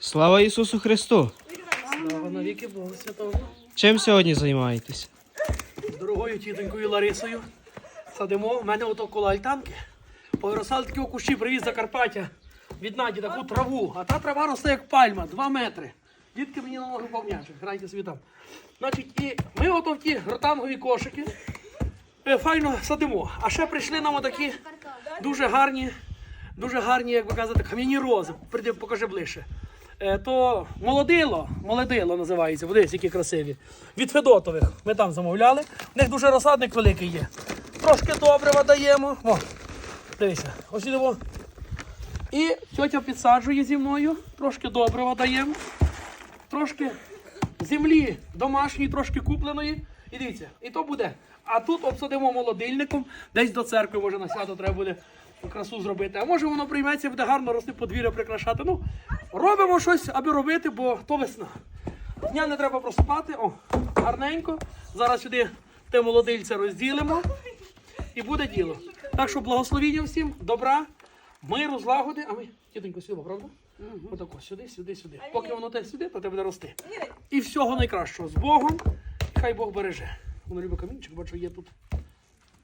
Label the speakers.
Speaker 1: Слава Ісусу Христу!
Speaker 2: Слава навіки Богу Святого.
Speaker 1: Чим сьогодні займаєтесь?
Speaker 2: Дорогою тітонькою Ларисою садимо. У мене ото коло альтанки. Повиросали такі кущі, привіз Закарпаття від Наді таку траву. А та трава росте як пальма, 2 метри. Дітки мені на ноги повнячі, грайте собі там. Значить, і ми ото в ті ротангові кошики е, файно садимо. А ще прийшли нам отакі дуже гарні, дуже гарні, як ви кажете, кам'яні рози. Прийди, покажи ближче. Е, то молодило, молодило називається, подивись, які красиві. Від Федотових. Ми там замовляли. У них дуже розсадник великий є. Трошки добрива даємо. О, дивися, ось йдемо. І тьотя підсаджує зі мною, трошки добрива даємо, трошки землі домашньої, трошки купленої. І дивіться, і то буде. А тут обсадимо молодильником, десь до церкви, може на свято треба буде красу зробити. А може воно прийметься, буде гарно рости подвір'я прикрашати. Ну, робимо щось, аби робити, бо то весна. Дня не треба проспати. О, гарненько. Зараз сюди те молодильце розділимо і буде діло. Так що благословіння всім, добра, миру, злагоди. А ми, тітонько, сюди, правда? Отако, сюди, сюди, сюди. Поки воно те сюди, то те буде рости. І всього найкращого з Богом. Хай Бог береже. Воно любить камінчик, бачу, є тут.